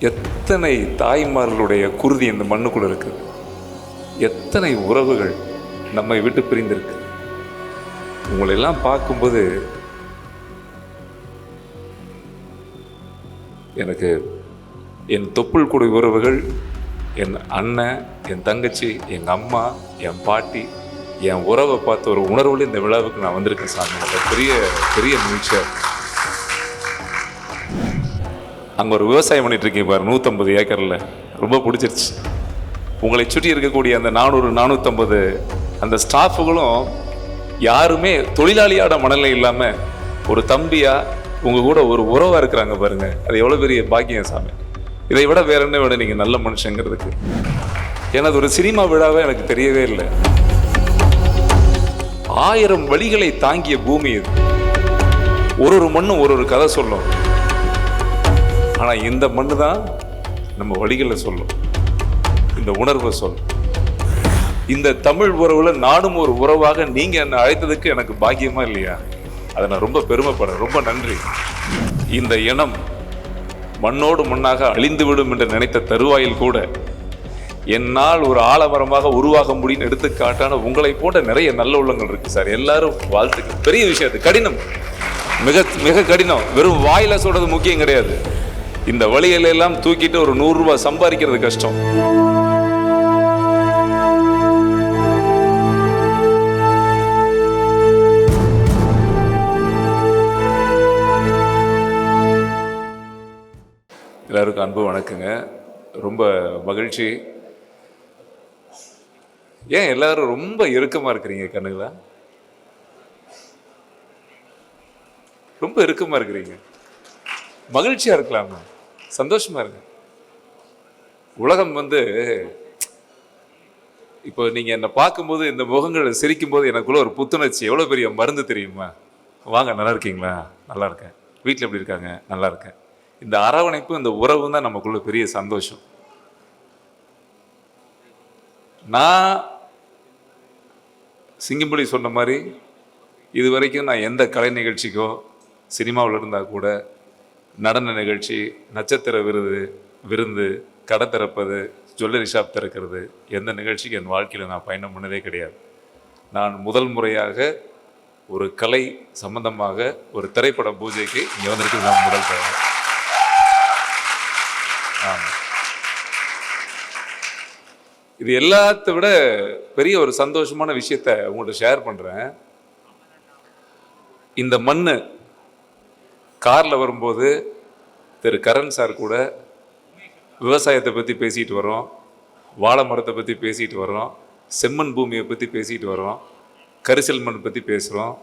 எத்தனை தாய்மார்களுடைய குருதி இந்த மண்ணுக்குள்ளே இருக்குது எத்தனை உறவுகள் நம்மை விட்டு பிரிந்திருக்கு? உங்களெல்லாம் பார்க்கும்போது எனக்கு என் தொப்புள் குடி உறவுகள் என் அண்ணன் என் தங்கச்சி எங்கள் அம்மா என் பாட்டி என் உறவை பார்த்த ஒரு உணர்வுல இந்த விழாவுக்கு நான் வந்திருக்கேன் சாமி. பெரிய பெரிய மகிழ்ச்சியாக இருக்கு. அங்கே ஒரு விவசாயம் பண்ணிட்டு இருக்கீங்க பாரு நூற்றம்பது ஏக்கரில். ரொம்ப பிடிச்சிருச்சு. உங்களை சுற்றி இருக்கக்கூடிய அந்த நானூறு நானூற்றம்பது அந்த ஸ்டாஃபுகளும் யாருமே தொழிலாளியோட மனநிலை இல்லாமல் ஒரு தம்பியாக உங்கள் கூட ஒரு உறவாக இருக்கிறாங்க பாருங்க. அது எவ்வளோ பெரிய பாக்கியம் சாமி. இதை விட வேற என்ன விட நீங்கள் நல்ல மனுஷங்கிறதுக்கு? ஏன்னா அது ஒரு சினிமா விழாவே எனக்கு தெரியவே இல்லை. ஆயிரம் வழிகளை தாங்கிய பூமி இது. ஒரு ஒரு மண்ணும் ஒரு ஒரு கதை சொல்லும். ஆனால் இந்த மண்ணு தான் நம்ம வழிகளை சொல்லும். இந்த உணர்வை சொல்லும். இந்த தமிழ் உறவுல நானும் ஒரு உறவாக நீங்க என்னை அழைத்ததுக்கு எனக்கு பாக்கியமா இல்லையா? அதை நான் ரொம்ப பெருமைப்படுறேன். ரொம்ப நன்றி. இந்த இனம் மண்ணோடு மண்ணாக அழிந்துவிடும் என்று நினைத்த தருவாயில் கூட என்னால் ஒரு ஆலமரமாக உருவாக முடியும் எடுத்துக்காட்டான உங்களை போன்ற நிறைய நல்ல உள்ளங்கள் இருக்கு சார். எல்லாரும் வாழ்த்துக்கள். பெரிய விஷயம் அது. கடினம். மிக மிக கடினம். வெறும் வாயில சொல்றது முக்கியம் கிடையாது. இந்த வழியில எல்லாம் தூக்கிட்டு ஒரு நூறு ரூபாய் சம்பாதிக்கிறது கஷ்டம். எல்லாருக்கும் அன்பு வணக்கங்க. ரொம்ப மகிழ்ச்சி. ஏன் எல்லாரும் ரொம்ப இறுக்கமா இருக்கிறீங்க கண்ணுங்களா? ரொம்ப இறுக்கமா இருக்கிறீங்க. மகிழ்ச்சியா இருக்கலாமா? சந்தோஷமா இருங்க. உலகம் வந்து இப்போ நீங்க என்னை பார்க்கும்போது இந்த முகங்களை சிரிக்கும் போது எனக்குள்ள ஒரு புத்துணர்ச்சி எவ்வளோ பெரிய மருந்து தெரியுமா? வாங்க நல்லா இருக்கீங்களா? நல்லா இருக்கேன். வீட்டில் எப்படி இருக்காங்க? நல்லா இருக்கேன். இந்த அரவணைப்பு இந்த உறவு தான் நமக்குள்ள பெரிய சந்தோஷம். நான் சிங்கம்புலி சொன்ன மாதிரி இது வரைக்கும் நான் எந்த கலை நிகழ்ச்சிக்கோ சினிமாவில் இருந்தால் கூட நடன நிகழ்ச்சி நட்சத்திர விருது விருந்து கடை திறப்பது ஜுவல்லரி ஷாப் திறக்கிறது எந்த நிகழ்ச்சிக்கு என் வாழ்க்கையில் நான் பயணம் பண்ணதே கிடையாது. நான் முதல் முறையாக ஒரு கலை சம்பந்தமாக ஒரு திரைப்பட பூஜைக்கு இங்கே வந்திருக்கு நான் முதல் பயணம் ஆமாம் இது எல்லாத்த விட பெரிய ஒரு சந்தோஷமான விஷயத்த உங்கள்கிட்ட ஷேர் பண்ணுறேன் இந்த மண்ணு காரில் வரும்போது திரு கரண் சார் கூட விவசாயத்தை பற்றி பேசிட்டு வரோம் வாழை மரத்தை பற்றி பேசிட்டு வரோம் செம்மண் பூமியை பற்றி பேசிட்டு வரோம் கரிசல் மண் பற்றி பேசுகிறோம்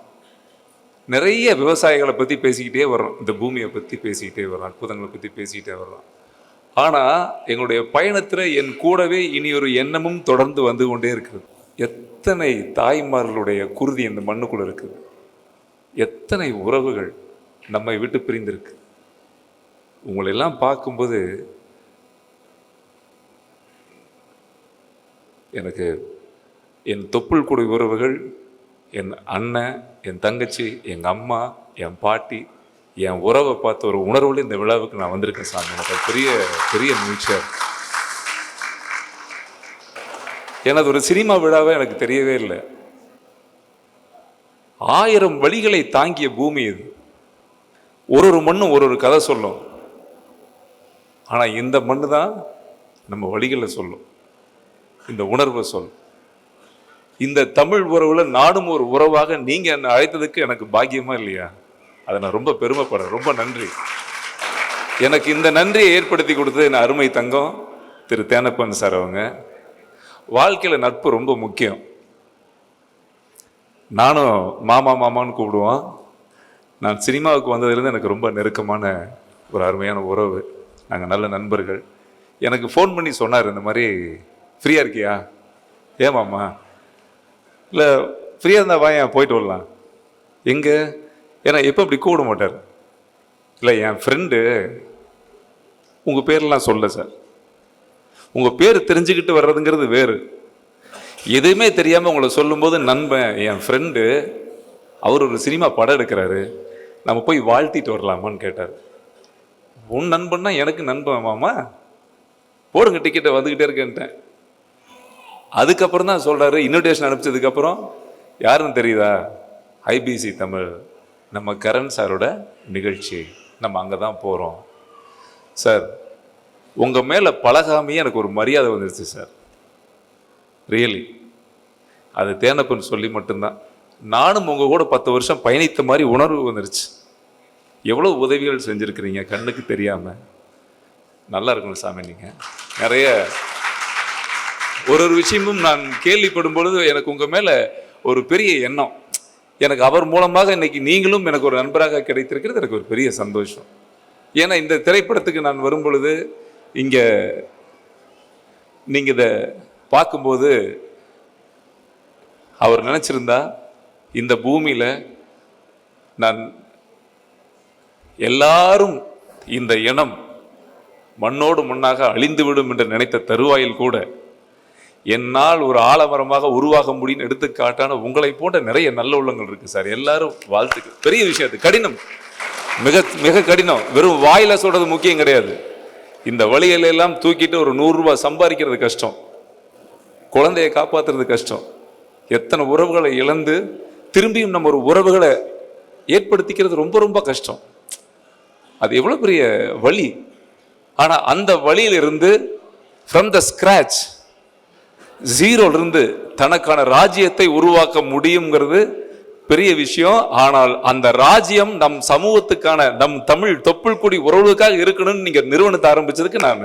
நிறைய விவசாயிகளை பற்றி பேசிக்கிட்டே வர்றோம். இந்த பூமியை பற்றி பேசிக்கிட்டே வர்றோம் அற்புதங்களை பற்றி பேசிக்கிட்டே வர்றோம். ஆனால் எங்களுடைய பயணத்தில் என் கூடவே இனி ஒரு எண்ணமும் தொடர்ந்து வந்து கொண்டே இருக்குது. எத்தனை தாய்மார்களுடைய குருதி இந்த மண்ணுக்குள்ளே இருக்குது? எத்தனை உறவுகள்? நம்மை விட்டு பிரிந்திருக்கு. உங்களெல்லாம் பார்க்கும்போது எனக்கு என் தொப்புள் குடி உறவுகள் என் அண்ணன் என் தங்கச்சி எங்கள் அம்மா என் பாட்டி என் உறவை பார்த்த ஒரு உணர்வில் இந்த விழாவுக்கு நான் வந்திருக்கேன் சாமி. எனக்கு பெரிய பெரிய மகிழ்ச்சியாக ஏன்னா அது ஒரு சினிமா விழாவே எனக்கு தெரியவே இல்லை. ஆயிரம் வழிகளை தாங்கிய பூமி இது. ஒரு ஒரு மண்ணும் ஒரு ஒரு கதை சொல்லும். ஆனால் இந்த மண்ணு தான் நம்ம வழிகளை சொல்லும். இந்த உணர்வை சொல்லும். இந்த தமிழ் உறவில் நானும் ஒரு உறவாக நீங்கள் என்னை அழைத்ததுக்கு எனக்கு பாக்கியமா இல்லையா? அதை நான் ரொம்ப பெருமைப்படுறேன். ரொம்ப நன்றி. எனக்கு இந்த நன்றியை ஏற்படுத்தி கொடுத்தது என் அருமை தங்கம் திரு தேனப்பன் சார் அவங்க. வாழ்க்கையில் நட்பு ரொம்ப முக்கியம். நானும் மாமா மாமான்னு கூப்பிடுவான் நான் சினிமாவுக்கு வந்ததுலேருந்து எனக்கு ரொம்ப நெருக்கமான ஒரு அருமையான உறவு. நாங்கள் நல்ல நண்பர்கள். எனக்கு ஃபோன் பண்ணி சொன்னார் இந்த மாதிரி ஃப்ரீயாக இருக்கியா? ஏமாம்மா இல்லை ஃப்ரீயாக இருந்தால் வாயன் போயிட்டு வரலாம்? எங்கே? ஏன்னா எப்போ இப்படி கூப்பிட மாட்டார்? இல்லை என் ஃப்ரெண்டு உங்கள் பேர்லாம் சொல்ல சார் உங்கள் பேர் தெரிஞ்சுக்கிட்டு வர்றதுங்கிறது வேறு. எதுவுமே தெரியாமல் உங்களை சொல்லும்போது நண்பன் என் ஃப்ரெண்டு அவர் ஒரு சினிமா படம் எடுக்கிறாரு. நம்ம போய் வாழ்த்திட்டு வரலாமான்னு கேட்டார். உன் நண்பன்னா எனக்கு நண்பன் மாமா? போடுங்க டிக்கெட்டை வந்துக்கிட்டே இருக்கேன்ட்டேன். அதுக்கப்புறம் தான் சொல்கிறாரு இன்விடேஷன் அனுப்பிச்சதுக்கப்புறம் யாருன்னு தெரியுதா? ஐபிசி தமிழ் நம்ம கரண் சாரோட நிகழ்ச்சி. நம்ம அங்கே தான் போகிறோம் சார் உங்கள் மேலே பழகாமையே எனக்கு ஒரு மரியாதை வந்துருச்சு சார். ரியலி அது தேனப்பன் சொல்லி மட்டும்தான். நானும் உங்கள் கூட பத்து வருஷம் பயணித்த மாதிரி உணர்வு வந்துருச்சு. எவ்வளோ உதவிகள் செஞ்சுருக்கிறீங்க? கண்ணுக்கு தெரியாமல் நல்லா இருக்கணும் சாமி நீங்கள் நிறைய ஒரு ஒரு விஷயமும் நான் கேள்விப்படும் பொழுது எனக்கு உங்கள் மேலே ஒரு பெரிய எண்ணம். எனக்கு அவர் மூலமாக இன்னைக்கு நீங்களும் எனக்கு ஒரு நண்பராக கிடைத்திருக்கிறது எனக்கு ஒரு பெரிய சந்தோஷம். ஏன்னா இந்த திரைப்படத்துக்கு நான் வரும் பொழுது இங்கே நீங்கள் இதை பார்க்கும்போது அவர் நினச்சிருந்தா இந்த பூமியில் நான் எல்லாரும் இந்த இனம் மண்ணோடு மண்ணாக அழிந்துவிடும் என்று நினைத்த தருவாயில் கூட என்னால் ஒரு ஆலமரமாக உருவாக முடியும் எடுத்துக்காட்டான உங்களை போன்ற நிறைய நல்ல உள்ளங்கள் இருக்கு சார். எல்லாரும் வாழ்த்துக்கு பெரிய விஷயம் அது. கடினம். மிக மிக கடினம். வெறும் வாயில சொல்றது முக்கியம் கிடையாது. இந்த வழியில எல்லாம் தூக்கிட்டு ஒரு நூறுரூவா சம்பாதிக்கிறது கஷ்டம். குழந்தையை காப்பாற்றுறது கஷ்டம். எத்தனை உறவுகளை இழந்து திரும்பியும் நம்ம ஒரு உறவுகளை ஏற்படுத்திக்கிறது ரொம்ப ரொம்ப கஷ்டம். அது எவ்வளோ பெரிய வழி? ஆனால் அந்த வழியிலிருந்து ஃப்ரம் த ஸ்க்ராச் ஜீரோலிருந்து தனக்கான ராஜ்யத்தை உருவாக்க முடியுங்கிறது பெரிய விஷயம். ஆனால் அந்த ராஜ்யம் நம் சமூகத்துக்கான நம் தமிழ் தொப்புள் குடி உறவுகளுக்காக இருக்கணும்னு நீங்கள் நிறுவனத்தை ஆரம்பிச்சதுக்கு நான்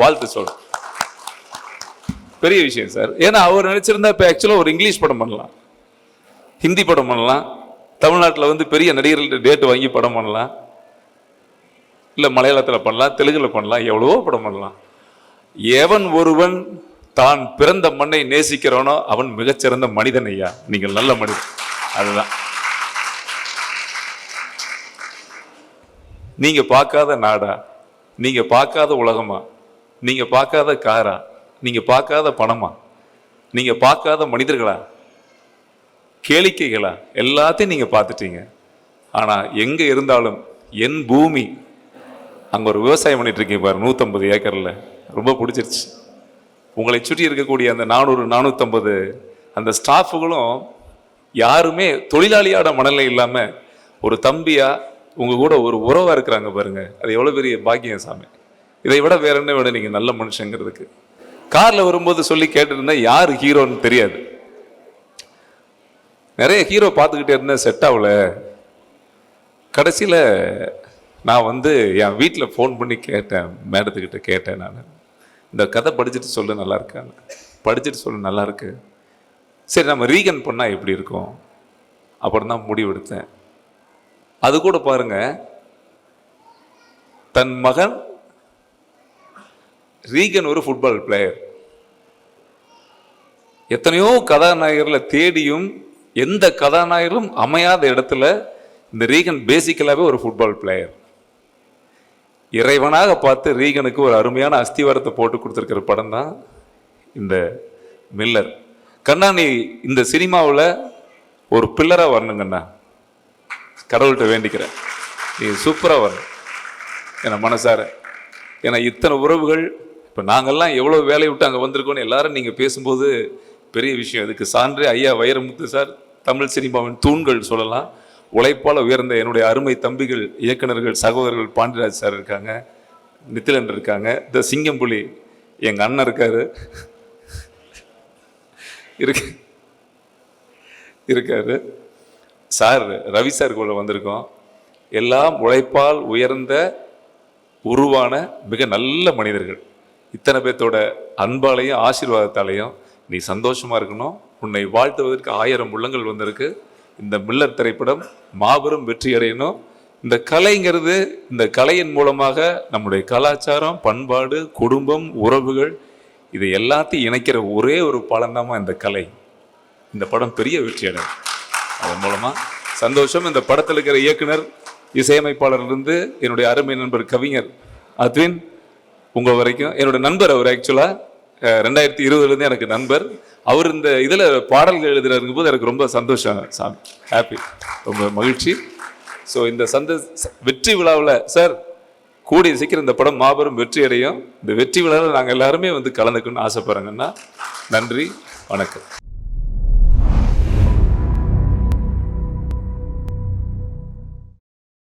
வாழ்த்து சொல்கிறேன் பெரிய விஷயம் சார். ஏன்னா அவர் நினைச்சிருந்தா இப்போ ஆக்சுவலாக ஒரு இங்கிலீஷ் படம் பண்ணலாம். ஹிந்தி படம் பண்ணலாம். தமிழ்நாட்டில் வந்து பெரிய நடிகர்கள் டேட்டு வாங்கி படம் பண்ணலாம். இல்லை மலையாளத்தில் பண்ணலாம் தெலுங்கில் பண்ணலாம் எவ்வளவோ படம் பண்ணலாம். எவன் ஒருவன் தான் பிறந்த மண்ணை நேசிக்கிறவனோ அவன் மிகச்சிறந்த மனிதன் ஐயா. நீங்கள் நல்ல மனிதன் அதுதான். நீங்கள் பார்க்காத நாடா நீங்கள் பார்க்காத உலகமா நீங்கள் பார்க்காத காரா நீங்கள் பார்க்காத பணமா நீங்கள் பார்க்காத மனிதர்களா கேளிக்கைகளா? எல்லாத்தையும் நீங்கள் பார்த்துட்டீங்க. ஆனால் எங்கே இருந்தாலும் என் பூமி அங்கே ஒரு விவசாயம் பண்ணிட்டு இருக்கீங்க பாரு நூற்றம்பது ஏக்கரில். ரொம்ப பிடிச்சிருச்சு. உங்களை சுற்றி இருக்கக்கூடிய அந்த நானூறு நானூற்றம்பது அந்த ஸ்டாஃபுகளும் யாருமே தொழிலாளியோட மனநிலை இல்லாமல் ஒரு தம்பியாக உங்கள் கூட ஒரு உறவாக இருக்கிறாங்க பாருங்க. அது எவ்வளோ பெரிய பாக்கியம் சாமி. இதை விட வேற என்ன விட நீங்கள் நல்ல மனுஷங்கிறதுக்கு? காரில் வரும்போது சொல்லி கேட்டுருந்தா யார் ஹீரோன்னு தெரியாது. நிறைய ஹீரோ பார்த்துக்கிட்டே இருந்தேன் செட் ஆகல. கடைசியில் நான் வந்து என் வீட்டில் ஃபோன் பண்ணி கேட்டேன் மேடத்துக்கிட்ட கேட்டேன் நான். இந்த கதை படிச்சுட்டு சொல்லு நல்லா இருக்காங்க படிச்சுட்டு சொல்லு நல்லா இருக்கு. சரி நம்ம ரீகன் பண்ணால் எப்படி இருக்கும்? அப்புறம் தான் முடிவெடுத்தேன் அது கூட பாருங்க. தன் மகன் ரீகன் ஒரு ஃபுட்பால் பிளேயர் எத்தனையோ கதாநாயகர்களை தேடியும் எந்த கதாநாயகரும் அமையாத இடத்துல இந்த ரீகன் பேசிக்கலாகவே ஒரு ஃபுட்பால் பிளேயர் இறைவனாக பார்த்து ரீகனுக்கு ஒரு அருமையான அஸ்திவாரத்தை போட்டு கொடுத்துருக்கிற படம் தான் இந்த மில்லர். கண்ணா நீ இந்த சினிமாவில் ஒரு பில்லராக வரணுங்கண்ணா கடவுள்கிட்ட வேண்டிக்கிறேன். நீ சூப்பராக வரணும் என மனசார. ஏன்னா இத்தனை உறவுகள் இப்போ நாங்கள்லாம் எவ்வளோ வேலையை விட்டு அங்கே வந்திருக்கோன்னு எல்லாரும் நீங்கள் பேசும்போது பெரிய விஷயம். இதுக்கு சான்று ஐயா வைரமுத்து சார் தமிழ் சினிமாவின் தூண்கள் சொல்லலாம். உழைப்பால் உயர்ந்த என்னுடைய அருமை தம்பிகள் இயக்குனர்கள் சகோதரர்கள் பாண்டியராஜ் சார் இருக்காங்க நித்திலன் இருக்காங்க த சிங்கம்புலி எங்கள் அண்ணன் இருக்காரு. இருக்கு. இருக்காரு. சார் ரவி சார் கூட வந்திருக்கோம். எல்லாம் உழைப்பால் உயர்ந்த உருவான மிக நல்ல மனிதர்கள். இத்தனை பேர்த்தோட அன்பாலையும் ஆசீர்வாதத்தாலையும் நீ சந்தோஷமாக இருக்கணும். உன்னை வாழ்த்துவதற்கு ஆயிரம் உள்ளங்கள் வந்திருக்கு. இந்த மில்லர் திரைப்படம் மாபெரும் வெற்றி அடையணும். இந்த கலைங்கிறது இந்த கலையின் மூலமாக நம்முடைய கலாச்சாரம் பண்பாடு குடும்பம் உறவுகள் இதை எல்லாத்தையும் இணைக்கிற ஒரே ஒரு பலன்தாம்மா இந்த கலை. இந்த படம் பெரிய வெற்றி அடையும். அதன் மூலமாக சந்தோஷம். இந்த படத்தில் இருக்கிற இயக்குனர் இசையமைப்பாளர் இருந்து என்னுடைய அருமை நண்பர் கவிஞர் அத்வின் உங்கள் வரைக்கும் என்னோட நண்பர் அவர் ஆக்சுவலாக ரெண்டாயிரத்தி இருபதுலேருந்து எனக்கு நண்பர். அவர் இந்த இதில் பாடல்கள் எழுதுறதுங்கும் போது எனக்கு ரொம்ப சந்தோஷம் சாமி. ஹாப்பி ரொம்ப மகிழ்ச்சி. ஸோ இந்த சந்த வெற்றி விழாவில் சார் கூடிய சீக்கிரம் இந்த படம் மாபெரும் வெற்றி அடையும். இந்த வெற்றி விழாவில் நாங்கள் எல்லாருமே வந்து கலந்துக்கணும்னு ஆசைப்படுறேங்கன்னா நன்றி. வணக்கம்.